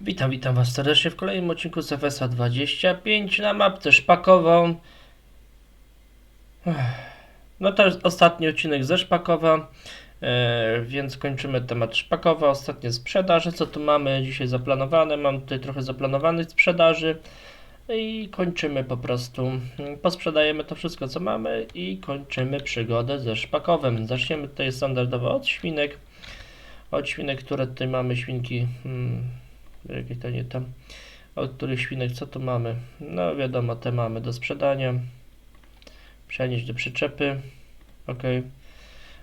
Witam, witam Was serdecznie w kolejnym odcinku z FSA 25 na mapce szpakową. No to jest ostatni odcinek ze Szpakowa, e, więc kończymy temat Szpakowa. Ostatnie sprzedaże, co tu mamy dzisiaj zaplanowane. Mam tutaj trochę zaplanowanych sprzedaży i kończymy po prostu. Posprzedajemy to wszystko, co mamy i kończymy przygodę ze Szpakowem. Zaczniemy tutaj standardowo od świnek. Od świnek, które tutaj mamy, świnki... Hmm, Jakie to nie tam. Od których świnek co tu mamy? No wiadomo, te mamy do sprzedania. Przenieść do przyczepy. Ok.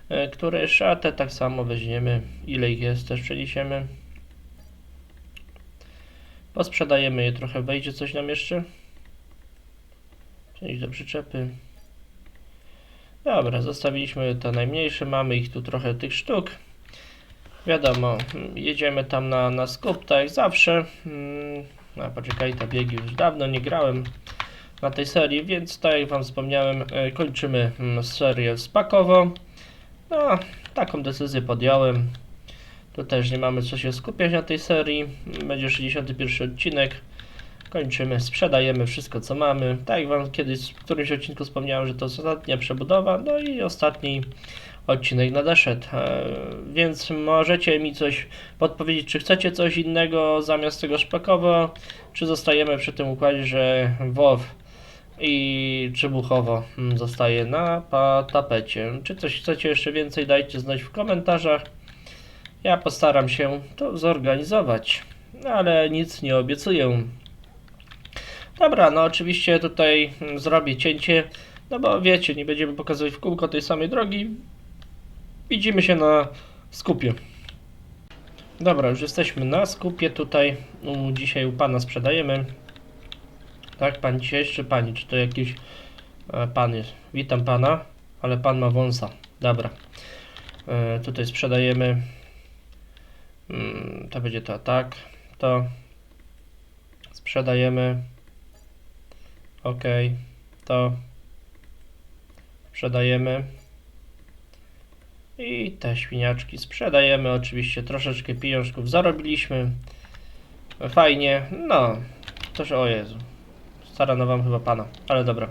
E, Które te tak samo weźmiemy. Ile ich jest, też przeniesiemy. Posprzedajemy je trochę. Wejdzie coś nam jeszcze? Przenieść do przyczepy. Dobra, zostawiliśmy te najmniejsze. Mamy ich tu trochę tych sztuk. Wiadomo, jedziemy tam na, na skup, tak jak zawsze. Mm, A poczekaj, te biegi już dawno nie grałem na tej serii, więc tak jak Wam wspomniałem, e, kończymy mm, serię spakowo. No, taką decyzję podjąłem. Tu też nie mamy co się skupiać na tej serii. Będzie 61 odcinek. Kończymy, sprzedajemy wszystko co mamy. Tak jak Wam kiedyś w którymś odcinku wspomniałem, że to jest ostatnia przebudowa, no i ostatni odcinek nadeszedł. E, Więc możecie mi coś podpowiedzieć, czy chcecie coś innego zamiast tego szpakowo, czy zostajemy przy tym układzie, że WoW i Trzybuchowo mm, zostaje na tapecie. Czy coś chcecie jeszcze więcej, dajcie znać w komentarzach. Ja postaram się to zorganizować, ale nic nie obiecuję. Dobra, no oczywiście tutaj mm, zrobię cięcie, no bo wiecie, nie będziemy pokazywać w kółko tej samej drogi. Widzimy się na skupie. Dobra, już jesteśmy na skupie tutaj. U, dzisiaj u pana sprzedajemy. Tak, pan dzisiaj czy pani? Czy to jakiś e, pan jest? Witam pana, ale pan ma wąsa. Dobra. E, tutaj sprzedajemy. Mm, to będzie to tak. To sprzedajemy. Ok. To sprzedajemy. I te świniaczki sprzedajemy. Oczywiście troszeczkę pieniążków zarobiliśmy. Fajnie. No, też o Jezu. Starano wam chyba pana, ale dobra.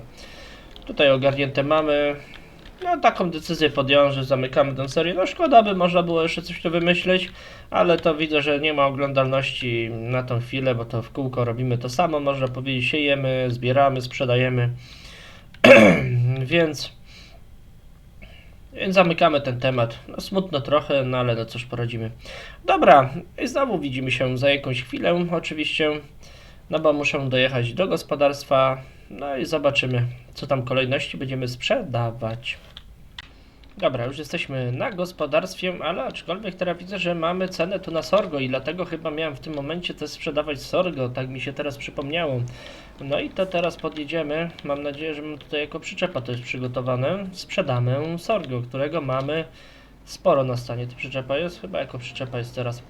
Tutaj ogarnięte mamy. No, taką decyzję podjąłem, że zamykamy tę serię. No, szkoda by można było jeszcze coś tu wymyślić, ale to widzę, że nie ma oglądalności na tą chwilę, bo to w kółko robimy to samo, można powiedzieć, siejemy, zbieramy, sprzedajemy. Więc więc zamykamy ten temat. No smutno trochę, no ale no cóż poradzimy. Dobra, i znowu widzimy się za jakąś chwilę, oczywiście. No bo muszę dojechać do gospodarstwa. No i zobaczymy, co tam kolejności będziemy sprzedawać. Dobra, już jesteśmy na gospodarstwie, ale aczkolwiek teraz widzę, że mamy cenę tu na sorgo i dlatego chyba miałem w tym momencie też sprzedawać sorgo, tak mi się teraz przypomniało. No i to teraz podjedziemy, mam nadzieję, że mam tutaj jako przyczepa to jest przygotowane. Sprzedamy sorgo, którego mamy sporo na stanie. To przyczepa jest? Chyba jako przyczepa jest teraz.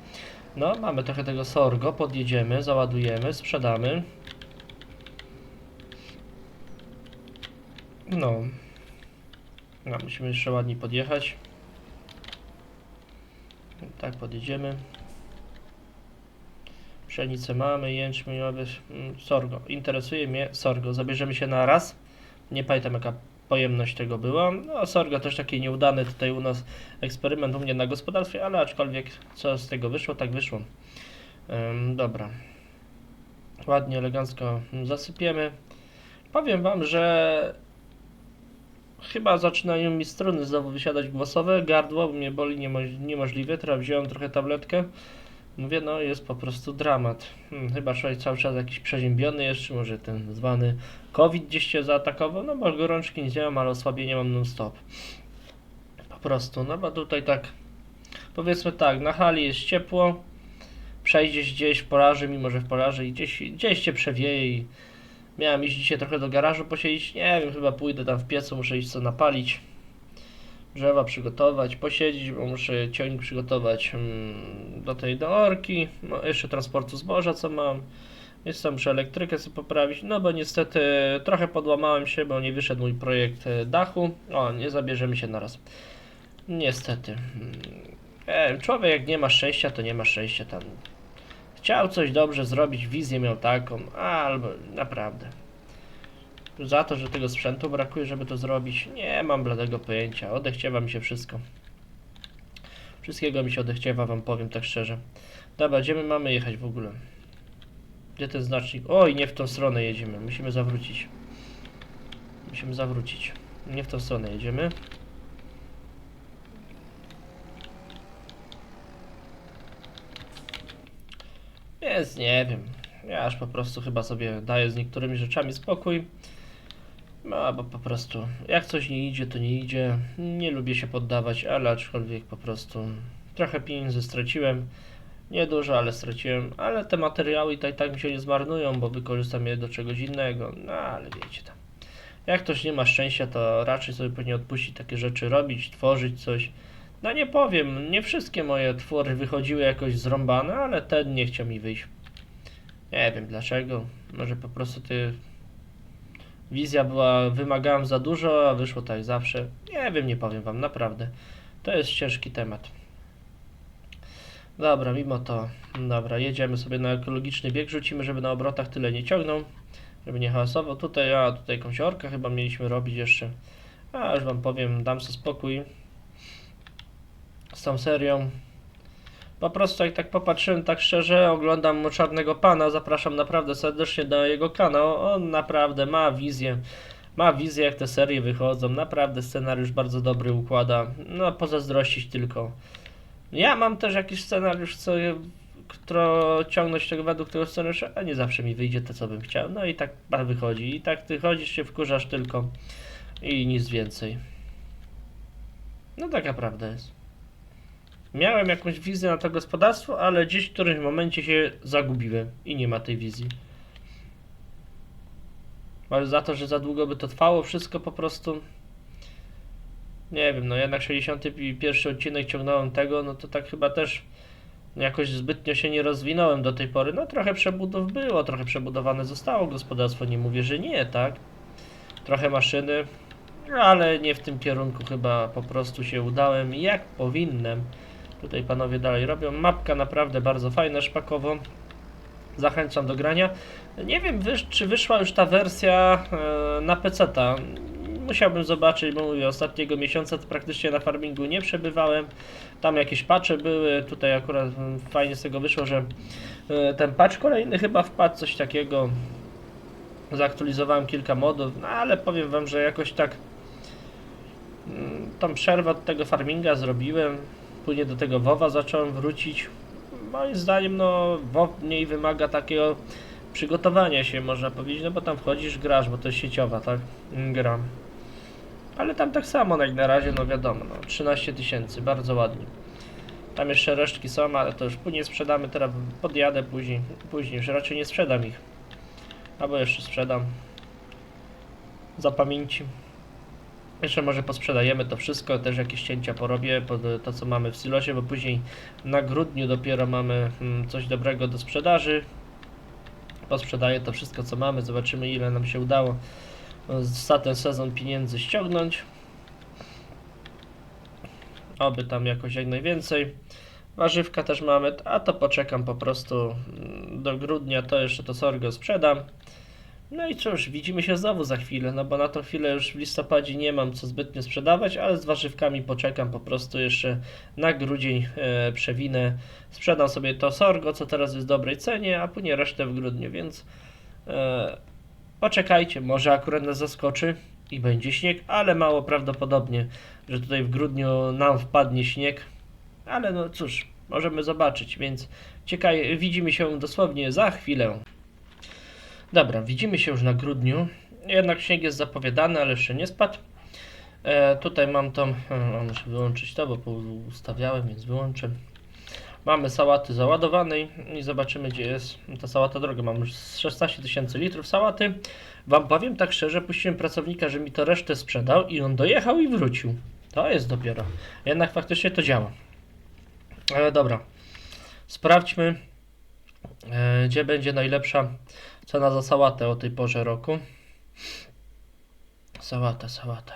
No, mamy trochę tego sorgo, podjedziemy, załadujemy, sprzedamy. No. No, musimy jeszcze ładnie podjechać. Tak, podjedziemy. Pszenicę mamy, jęczmień, mm, sorgo. Interesuje mnie sorgo. Zabierzemy się na raz. Nie pamiętam jaka pojemność tego była. No, sorgo też taki nieudany tutaj u nas eksperyment u mnie na gospodarstwie, ale aczkolwiek co z tego wyszło, tak wyszło. Ym, dobra. Ładnie, elegancko zasypiemy. Powiem Wam, że chyba zaczynają mi struny znowu wysiadać głosowe. Gardło mnie boli niemo- niemożliwie. Teraz wziąłem trochę tabletkę. Mówię, no jest po prostu dramat. Hmm, chyba człowiek cały czas jakiś przeziębiony jeszcze, może ten zwany COVID gdzieś cię zaatakował. No bo gorączki nie działam, ale osłabienie mam non stop. Po prostu, no bo tutaj tak, powiedzmy tak, na hali jest ciepło. Przejdziesz gdzieś w polarze, mimo że w polarze i gdzieś, gdzieś cię przewieje i Miałem iść dzisiaj trochę do garażu posiedzieć. Nie wiem, chyba pójdę tam w piecu, muszę iść co napalić. Drzewa przygotować, posiedzieć, bo muszę ciągnik przygotować mm, do tej do orki. No, jeszcze transportu zboża, co mam. Jest tam muszę elektrykę sobie poprawić. No bo niestety trochę podłamałem się, bo nie wyszedł mój projekt e, dachu. O, nie zabierzemy się naraz. Niestety. Mm, E, człowiek jak nie ma szczęścia, to nie ma szczęścia tam. Chciał coś dobrze zrobić, wizję miał taką, albo naprawdę. Za to, że tego sprzętu brakuje, żeby to zrobić, nie mam bladego pojęcia. Odechciewa mi się wszystko. Wszystkiego mi się odechciewa, wam powiem tak szczerze. Dobra, gdzie my mamy jechać w ogóle? Gdzie ten znacznik? Oj, nie w tą stronę jedziemy. Musimy zawrócić. Musimy zawrócić. Nie w tą stronę jedziemy. Więc nie wiem. Ja aż po prostu chyba sobie daję z niektórymi rzeczami spokój. No, bo po prostu jak coś nie idzie, to nie idzie. Nie lubię się poddawać, ale aczkolwiek po prostu trochę pieniędzy straciłem. Nie dużo, ale straciłem. Ale te materiały i tak, tak mi się nie zmarnują, bo wykorzystam je do czegoś innego. No, ale wiecie tam. Jak ktoś nie ma szczęścia, to raczej sobie powinien odpuścić takie rzeczy, robić, tworzyć coś. No nie powiem, nie wszystkie moje twory wychodziły jakoś zrąbane, ale ten nie chciał mi wyjść. Nie wiem dlaczego. Może po prostu ty... Wizja była, wymagałem za dużo, a wyszło tak zawsze. Nie wiem, nie powiem wam, naprawdę. To jest ciężki temat. Dobra, mimo to, dobra, jedziemy sobie na ekologiczny bieg, rzucimy, żeby na obrotach tyle nie ciągnął, żeby nie hałasował. Tutaj, a tutaj jakąś orkę chyba mieliśmy robić jeszcze. A już wam powiem, dam sobie spokój z tą serią. Po prostu jak tak popatrzyłem tak szczerze, oglądam Czarnego Pana, zapraszam naprawdę serdecznie na jego kanał. On naprawdę ma wizję. Ma wizję jak te serie wychodzą. Naprawdę scenariusz bardzo dobry układa. No pozazdrościć tylko. Ja mam też jakiś scenariusz, co którą ciągnąć tego według tego scenariusza, a nie zawsze mi wyjdzie to, co bym chciał. No i tak wychodzi. I tak ty chodzisz się wkurzasz tylko i nic więcej. No taka prawda jest. Miałem jakąś wizję na to gospodarstwo, ale gdzieś w którymś momencie się zagubiłem i nie ma tej wizji. Ale za to, że za długo by to trwało, wszystko po prostu. Nie wiem, no jednak 61 odcinek ciągnąłem tego, no to tak chyba też jakoś zbytnio się nie rozwinąłem do tej pory. No trochę przebudów było, trochę przebudowane zostało gospodarstwo, nie mówię, że nie, tak? Trochę maszyny, ale nie w tym kierunku chyba po prostu się udałem jak powinnam. Tutaj panowie dalej robią. Mapka naprawdę bardzo fajna, szpakowo. Zachęcam do grania. Nie wiem, wysz, czy wyszła już ta wersja e, na PC-ta. Musiałbym zobaczyć, bo mówię, ostatniego miesiąca to praktycznie na farmingu nie przebywałem. Tam jakieś patche były. Tutaj akurat mm, fajnie z tego wyszło, że e, ten patch kolejny chyba wpadł, coś takiego. Zaktualizowałem kilka modów, no ale powiem wam, że jakoś tak mm, tą przerwę od tego farminga zrobiłem. Później do tego WoWa zacząłem wrócić. Moim zdaniem, no, WoW mniej wymaga takiego przygotowania się, można powiedzieć, no bo tam wchodzisz, grasz, bo to jest sieciowa, tak? Gram. Ale tam tak samo, jak na razie, no wiadomo, no, 13 tysięcy, bardzo ładnie. Tam jeszcze resztki są, ale to już później sprzedamy, teraz podjadę później, później, już raczej nie sprzedam ich. Albo jeszcze sprzedam. Za pamięci. Jeszcze może posprzedajemy to wszystko, też jakieś cięcia porobię pod to co mamy w silosie, bo później na grudniu dopiero mamy mm, coś dobrego do sprzedaży. Posprzedaję to wszystko co mamy, zobaczymy ile nam się udało za ten sezon pieniędzy ściągnąć. Oby tam jakoś jak najwięcej. Warzywka też mamy, a to poczekam po prostu mm, do grudnia, to jeszcze to sorgo sprzedam. No i cóż, widzimy się znowu za chwilę, no bo na tą chwilę już w listopadzie nie mam co zbytnio sprzedawać, ale z warzywkami poczekam po prostu jeszcze na grudzień e, przewinę. Sprzedam sobie to sorgo, co teraz jest w dobrej cenie, a później resztę w grudniu, więc e, poczekajcie, może akurat nas zaskoczy i będzie śnieg, ale mało prawdopodobnie, że tutaj w grudniu nam wpadnie śnieg, ale no cóż, możemy zobaczyć, więc ciekawie, widzimy się dosłownie za chwilę. Dobra, widzimy się już na grudniu. Jednak śnieg jest zapowiadany, ale jeszcze nie spadł. E, tutaj mam tą, e, muszę wyłączyć to, bo ustawiałem, więc wyłączę. Mamy sałaty załadowanej i zobaczymy gdzie jest ta sałata droga. Mam już 16 tysięcy litrów sałaty. Wam powiem tak szczerze, puściłem pracownika, że mi to resztę sprzedał i on dojechał i wrócił. To jest dopiero. Jednak faktycznie to działa. E, dobra. Sprawdźmy, e, gdzie będzie najlepsza Cena za sałatę o tej porze roku. Sałata, sałata.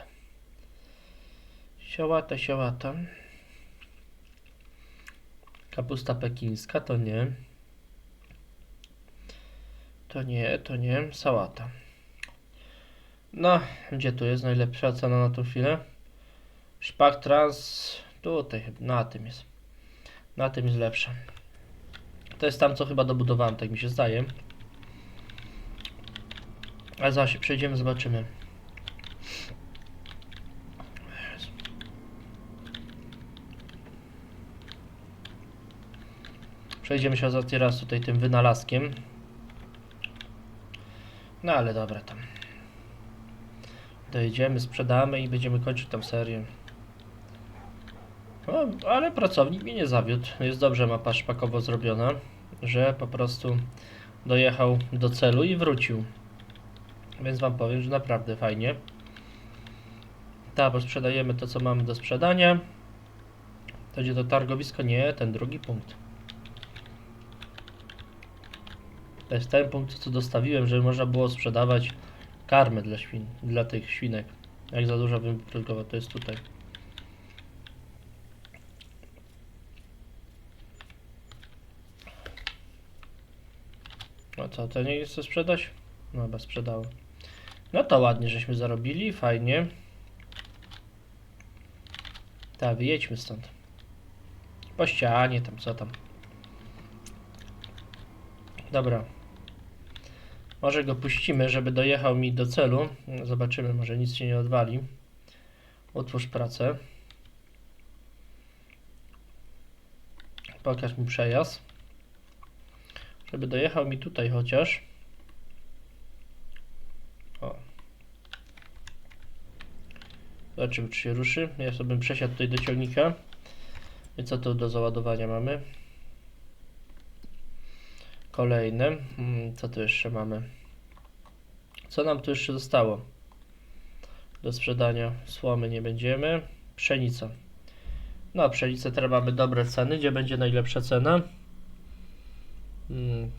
Siałata, siałata. Kapusta pekińska to nie. To nie, to nie. Sałata. No, gdzie tu jest najlepsza cena na tą chwilę? Szpak trans. Tutaj, na tym jest. Na tym jest lepsza. To jest tam, co chyba dobudowałem, tak mi się zdaje. Zaraz się przejdziemy, zobaczymy. Przejdziemy się za teraz tutaj tym wynalazkiem. No ale dobra tam. Dojedziemy, sprzedamy i będziemy kończyć tą serię. No, ale pracownik mnie nie zawiódł. Jest dobrze mapa szpakowo zrobiona, że po prostu dojechał do celu i wrócił. Więc wam powiem, że naprawdę fajnie. Tak, bo sprzedajemy to, co mamy do sprzedania. To będzie to targowisko? Nie, ten drugi punkt. To jest ten punkt, co dostawiłem, żeby można było sprzedawać karmę dla świn, dla tych świnek. Jak za dużo wyprodukował, to jest tutaj. No co, to nie chce sprzedać? No chyba sprzedało. No to ładnie, żeśmy zarobili, fajnie. Tak, wyjedźmy stąd. Po ścianie tam, co tam. Dobra. Może go puścimy, żeby dojechał mi do celu. Zobaczymy, może nic się nie odwali. Utwórz pracę. Pokaż mi przejazd. Żeby dojechał mi tutaj chociaż. O. Zobaczymy, czy się ruszy. Ja sobie przesiadł tutaj do ciągnika. I co tu do załadowania mamy? Kolejne. Mm, Co tu jeszcze mamy? Co nam tu jeszcze zostało? Do sprzedania słomy nie będziemy. Pszenica. No, pszenicę teraz mamy dobre ceny. Gdzie będzie najlepsza cena? Mm.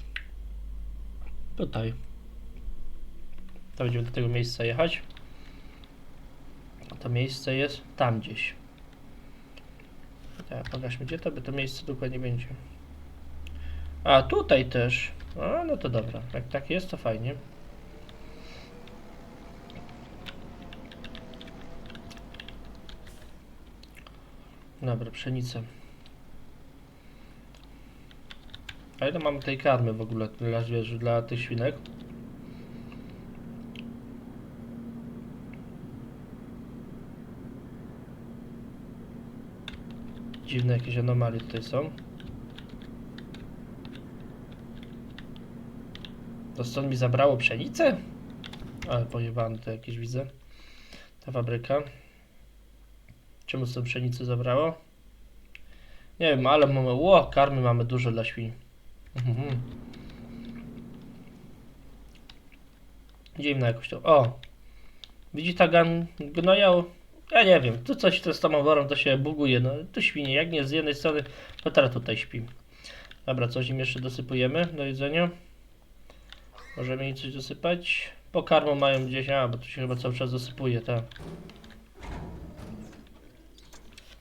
Tutaj. To będziemy do tego miejsca jechać. To miejsce jest tam gdzieś. Tak, pokażmy gdzie to by to miejsce dokładnie będzie. A tutaj też. A no to dobra. Jak tak jest, to fajnie. Dobra, pszenicę. A ile mamy tej karmy w ogóle dla dla tych świnek? Dziwne jakieś anomalie tutaj są. To stąd mi zabrało pszenicę? Ale pojebane to jakieś widzę. Ta fabryka. Czemu stąd pszenicę zabrało? Nie wiem, ale mamy... Ło, karmy mamy dużo dla świń. Mhm. Dziwne jakoś to. O! Widzi ta gan gnojał? Ja nie wiem, tu coś to z oborą to się buguje, no tu świnie, jak nie z jednej strony, to teraz tutaj śpi. Dobra, coś im jeszcze dosypujemy do jedzenia. Możemy im coś dosypać. Pokarmą mają gdzieś, a bo tu się chyba cały czas dosypuje, tak.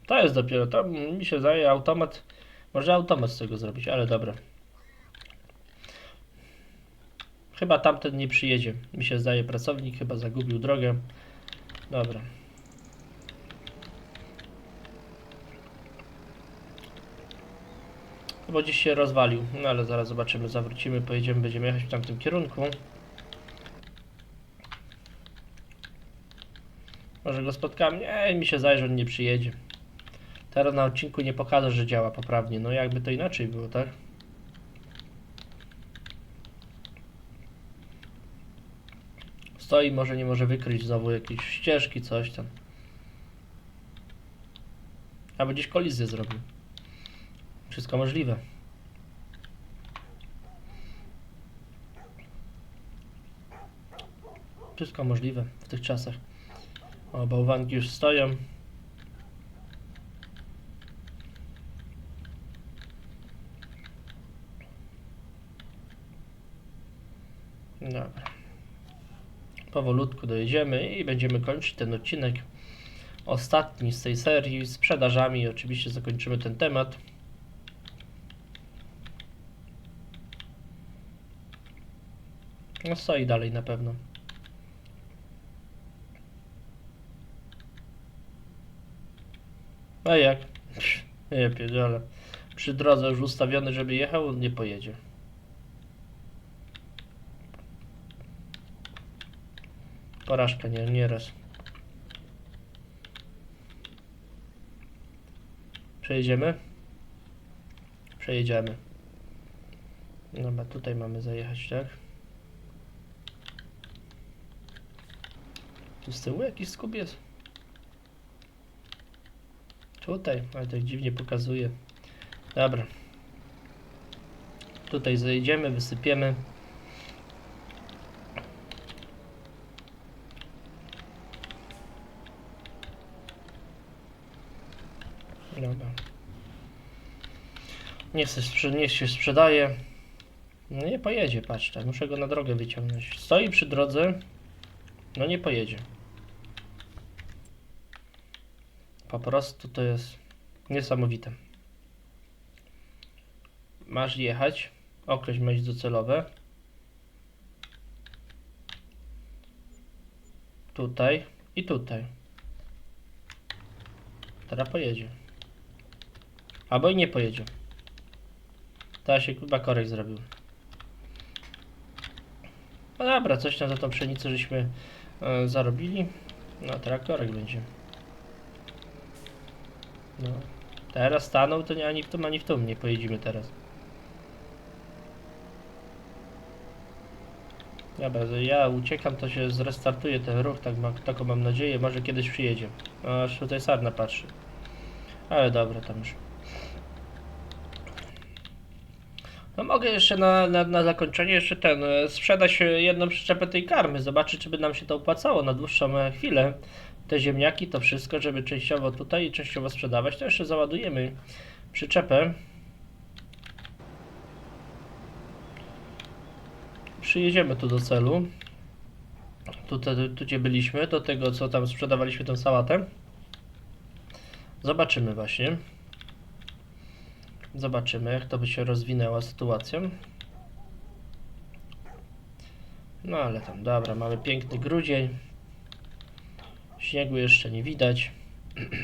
To jest dopiero, to mi się zdaje automat, może automat z tego zrobić, ale dobra. Chyba tamten nie przyjedzie. Mi się zdaje pracownik, chyba zagubił drogę. Dobra. Bo dziś się rozwalił. No ale zaraz zobaczymy, zawrócimy, pojedziemy, będziemy jechać w tamtym kierunku. Może go spotkamy? Nie, mi się że on nie przyjedzie. Teraz na odcinku nie pokaże, że działa poprawnie. No jakby to inaczej było, tak? Stoi, może nie może wykryć znowu jakieś ścieżki, coś tam. Albo gdzieś kolizję zrobił. Wszystko możliwe. Wszystko możliwe w tych czasach. O, bałwanki już stoją. Dobra. Powolutku dojedziemy i będziemy kończyć ten odcinek. Ostatni z tej serii sprzedażami. Oczywiście zakończymy ten temat. No stoi dalej na pewno. A jak? Nie pierdziele. Przy drodze już ustawiony, żeby jechał, nie pojedzie. Porażka nie, nieraz. Przejedziemy? Przejedziemy. Dobra, tutaj mamy zajechać, tak? Tu z tyłu jakiś skub jest? Tutaj, ale tak dziwnie pokazuje. Dobra. Tutaj zejdziemy, wysypiemy. Dobra. Niech się, niech się sprzedaje. No nie pojedzie, patrzcie, muszę go na drogę wyciągnąć. Stoi przy drodze, no nie pojedzie. Po prostu to jest niesamowite. Masz jechać, określ miejsce docelowe. Tutaj i tutaj. Teraz pojedzie. Albo i nie pojedzie. Teraz się chyba korek zrobił. No dobra, coś tam za tą pszenicę żeśmy e, zarobili. No teraz korek będzie. No. Teraz stanął, to nie ani w tym, ani w tym nie pojedziemy teraz. Dobra, ja uciekam, to się zrestartuje ten ruch, tak ma, taką mam nadzieję, może kiedyś przyjedzie. Aż tutaj Sarna patrzy. Ale dobra, tam już. No mogę jeszcze na, na, na zakończenie jeszcze ten, e, sprzedać e, jedną przyczepę tej karmy, zobaczyć czy by nam się to opłacało na dłuższą e, chwilę. Te ziemniaki, to wszystko, żeby częściowo tutaj i częściowo sprzedawać, to jeszcze załadujemy przyczepę. Przyjedziemy tu do celu. Tutaj, tu gdzie byliśmy, do tego co tam sprzedawaliśmy tą sałatę. Zobaczymy właśnie. Zobaczymy, jak to by się rozwinęła sytuacja. No ale tam, dobra, mamy piękny grudzień. Śniegu jeszcze nie widać.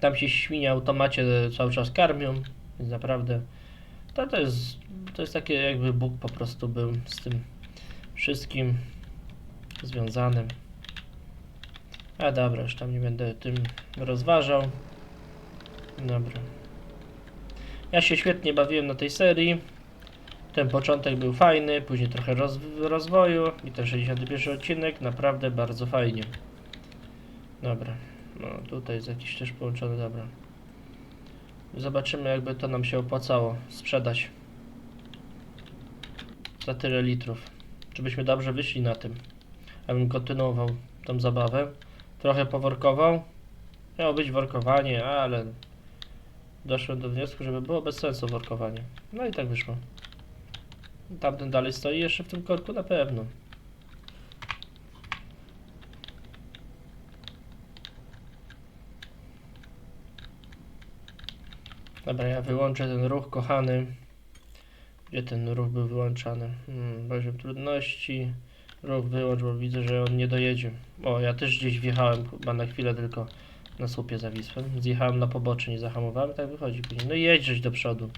Tam się świnie automacie cały czas karmią, więc naprawdę to, to jest to jest takie jakby Bóg po prostu był z tym wszystkim związanym. A dobra, już tam nie będę tym rozważał. Dobra. Ja się świetnie bawiłem na tej serii. Ten początek był fajny, później trochę roz rozwoju i ten 61 odcinek naprawdę bardzo fajnie. Dobra. No tutaj jest jakiś też połączony, dobra. Zobaczymy jakby to nam się opłacało sprzedać. Za tyle litrów. Czy byśmy dobrze wyszli na tym? Abym kontynuował tą zabawę. Trochę poworkował. Miało być workowanie, ale doszłem do wniosku, żeby było bez sensu workowanie. No i tak wyszło. Tamten dalej stoi jeszcze w tym korku na pewno. Dobra, ja wyłączę ten ruch, kochany. Gdzie ten ruch był wyłączany? Hmm, trudności. Ruch wyłącz, bo widzę, że on nie dojedzie. O, ja też gdzieś wjechałem, chyba na chwilę tylko na słupie zawisłem. Zjechałem na pobocze, nie zahamowałem, tak wychodzi później. No i jedź do przodu.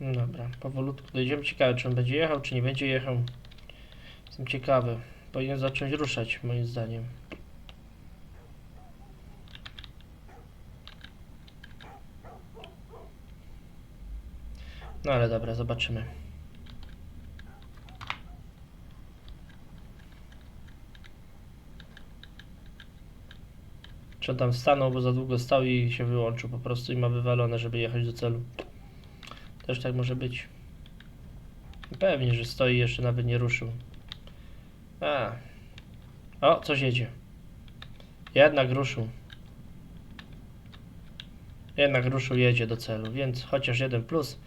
No Dobra, powolutku dojdziemy. Ciekawe, czy on będzie jechał, czy nie będzie jechał. Jestem ciekawy. Powinien zacząć ruszać, moim zdaniem. No ale dobra, zobaczymy. Czy on tam stanął, bo za długo stał i się wyłączył po prostu i ma wywalone, żeby jechać do celu. Też tak może być. Pewnie, że stoi jeszcze nawet nie ruszył. A. O, coś jedzie. Jednak ruszył. Jednak ruszył, jedzie do celu, więc chociaż jeden plus.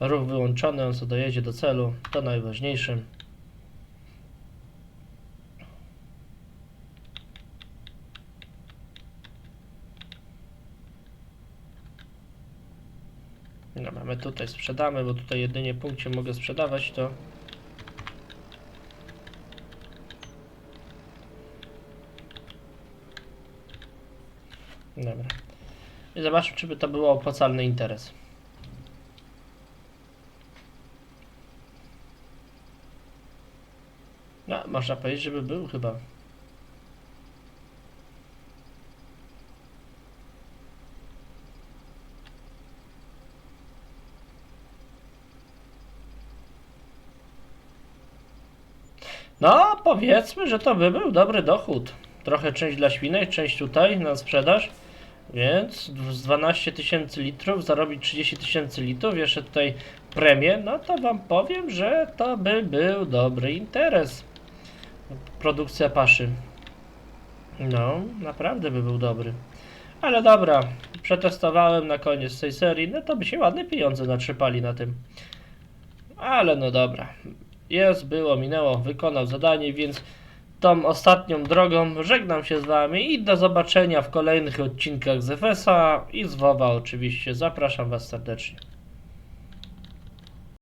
Ruch wyłączony, on sobie dojedzie do celu, to najważniejsze. No mamy tutaj sprzedamy, bo tutaj jedynie punkcie mogę sprzedawać to. Dobra. I zobaczmy, czy by to było opłacalny interes. No, można powiedzieć, żeby był chyba. No, powiedzmy, że to by był dobry dochód. Trochę część dla świnek, część tutaj na sprzedaż. Więc z 12 tysięcy litrów zarobić 30 tysięcy litrów, jeszcze tutaj premię, no to wam powiem, że to by był dobry interes. Produkcja paszy. No, naprawdę by był dobry. Ale dobra, przetestowałem na koniec tej serii, no to by się ładne pieniądze natrzepali na tym. Ale no dobra. Jest, było, minęło, wykonał zadanie, więc tą ostatnią drogą żegnam się z wami i do zobaczenia w kolejnych odcinkach z i z WoWa oczywiście. Zapraszam was serdecznie.